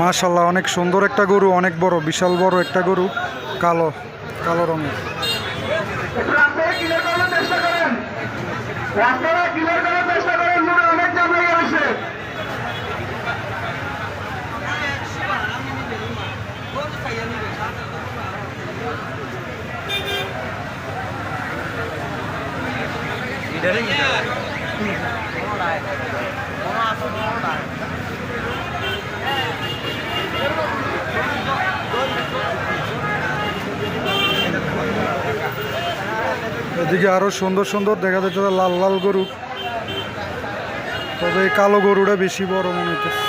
মাশাল্লাহ অনেক সুন্দর একটা গরু অনেক বড় বিশাল বড় একটা গরু কালো কালো রঙের। এদিকে আরও সুন্দর সুন্দর দেখা যাচ্ছে লাল লাল গরু। তবে এই কালো গরুটা বেশি বড় মনে হইতেছে।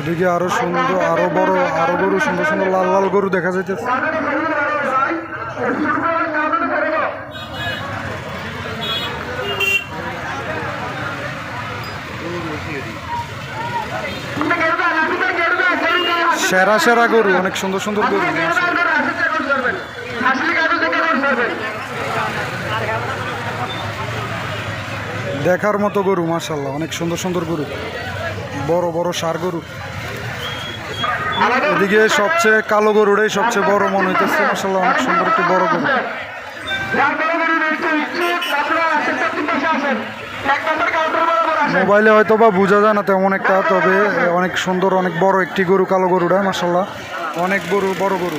এদিকে আরও সুন্দর, আরও বড়, আরও গরু, সুন্দর সুন্দর লাল লাল গরু দেখা যাইতেছে। সেরা সেরা গরু, অনেক সুন্দর সুন্দর গরু দেখার মতো গরু মার্শাল্লাহ অনেক সুন্দর সুন্দর গরু। বড় বড় সার গরু। এদিকে সবচেয়ে কালো গরুটাই সবচেয়ে বড় মনে হইতেছে। মার্শাল্লাহ অনেক সুন্দর একটি বড় গরু। মোবাইলে হয়তো বা বোঝা যায় না তেমন একটা, তবে অনেক সুন্দর, অনেক বড় একটি গরু, কালো গরুটা মার্শাল্লাহ অনেক গরু, বড় গরু।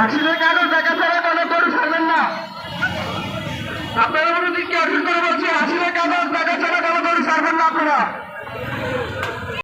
আসলে কাগজ দেখা ছাড়া কোনো গরু ছাড়বেন না। আপনারা অনুমতি কি অর্জন করে বলছি আসলে কাগজ দেখা ছাড়া কোনো গরু ছাড়বেন না আপনারা।